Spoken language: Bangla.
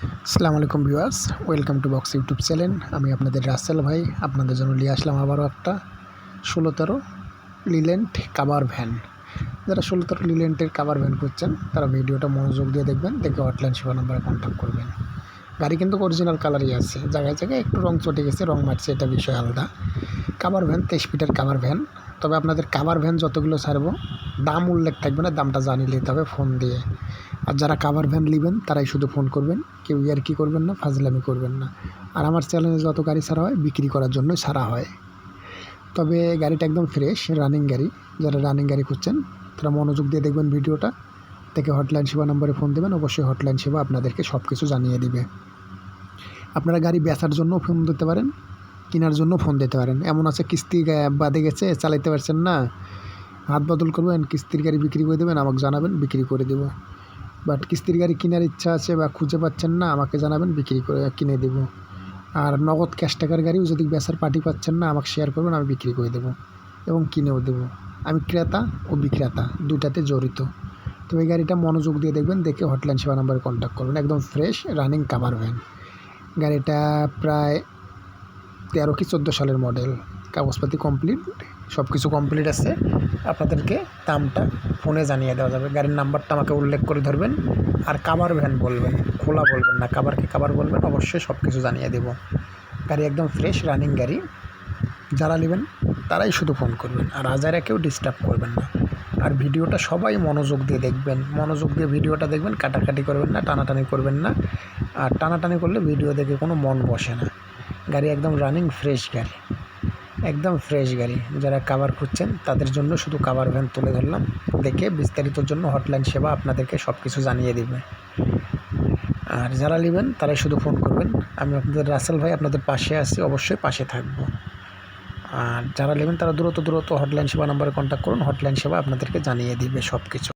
আসসালামু আলাইকুম viewers, welcome to box YouTube channel. আমি আপনাদের রাসেল ভাই, আপনাদের জন্য নিয়ে আসলাম আবারও একটা ষোলো তেরো লিলেন্ট কাভার ভ্যান। যারা ষোলো তেরো লিলেন্টের কাভার ভ্যান করছেন তারা ভিডিওটা মনোযোগ দিয়ে দেখবেন, দেখে হটলাইন সেবা নাম্বারে কন্ট্যাক্ট করবেন। গাড়ি কিন্তু অরিজিনাল কালারই আছে, জায়গায় জায়গায় একটু রং চটে গেছে, রং মারছে, এটা বিষয় আলাদা। কাভার ভ্যান, তেইশ ফিটের কাভার ভ্যান। তবে আপনাদের কাভার ভ্যান যতগুলো ছাড়বো, দাম উল্লেখ থাকবে না, দামটা জানিয়ে নিতে হবে ফোন দিয়ে। আর যারা কাভার ভ্যান নেবেন, তারাই শুধু ফোন করবেন, কেউ ইয়ার কি করবেন না, ফাজলামি করবেন না। আর আমার চ্যানেলে যত গাড়ি ছাড়া হয়, বিক্রি করার জন্যই ছাড়া হয়। তবে গাড়িটা একদম ফ্রেশ রানিং গাড়ি। যারা রানিং গাড়ি খুঁজছেন, তারা মনোযোগ দিয়ে দেখবেন ভিডিওটা। থেকে হটলাইন সেবা নম্বরে ফোন দেবেন, অবশ্যই হটলাইন সেবা আপনাদেরকে সব কিছু জানিয়ে দিবে। আপনারা গাড়ি বেচার জন্য ফোন দিতে পারেন কেনার জন্য ফোন দিতে পারেন। এমন আছে কিস্তি বাদে গেছে, চালাইতে পারছেন না। হাত বদল করবেন, কিস্তির গাড়ি বিক্রি করে দেবেন, আমাকে জানাবেন, বিক্রি করে দেবো। বাট কিস্তির গাড়ি কেনার ইচ্ছা আছে বা খুঁজে পাচ্ছেন না, আমাকে জানাবেন, বিক্রি করে, কিনে দেব। আর নগদ ক্যাশ টাকার গাড়িও যদি বেচার পার্টি পাচ্ছেন না, আমাকে শেয়ার করবেন, আমি বিক্রি করে দেবো এবং কিনেও দেবো। আমি ক্রেতা ও বিক্রেতা দুটাতে জড়িত। তো এই গাড়িটা মনোযোগ দিয়ে দেখবেন, দেখে হটলাইন সেবা নাম্বারে কন্ট্যাক্ট করবেন। একদম ফ্রেশ রানিং কাভার ভ্যান গাড়িটা প্রায় তেরো কি চোদ্দ সালের মডেল কাগজপাতি কমপ্লিট সব কিছু কমপ্লিট আছে। আপনাদেরকে দামটা ফোনে জানিয়ে দেওয়া যাবে। গাড়ির নাম্বারটা আমাকে উল্লেখ করে ধরবেন। আর কাভার ভ্যান বলবেন, খোলা বলবেন না। কাভারকে কাভার বলবেন? অবশ্যই সব কিছু জানিয়ে দেব। গাড়ি একদম ফ্রেশ রানিং গাড়ি। যারা নেবেন, তারাই শুধু ফোন করবেন। আর আজারা কেউ ডিস্টার্ব করবেন না। আর ভিডিওটা সবাই মনোযোগ দিয়ে দেখবেন। মনোযোগ দিয়ে ভিডিওটা দেখবেন, কাটাকাটি করবেন না, টানাটানি করবেন না। আর টানাটানি করলে ভিডিও দেখে কোনো মন বসে না। গাড়ি একদম রানিং ফ্রেশ গাড়ি। একদম ফ্রেশ গাড়ি। যারা কাভার খুঁজছেন, তাদের জন্য শুধু কাভার ভ্যান তুলে ধরলাম। দেখে বিস্তারিতর জন্য হটলাইন সেবা আপনাদেরকে সব কিছু জানিয়ে দেবে। আর যারা নেবেন, তারাই শুধু ফোন করবেন। আমি আপনাদের, রাসেল ভাই আপনাদের পাশে আছি, অবশ্যই পাশে থাকব। আর যারা নেবেন, তারা দ্রুত দ্রুত হটলাইন সেবা নাম্বারে কন্ট্যাক্ট করুন। হটলাইন সেবা আপনাদেরকে জানিয়ে দিবে সব কিছু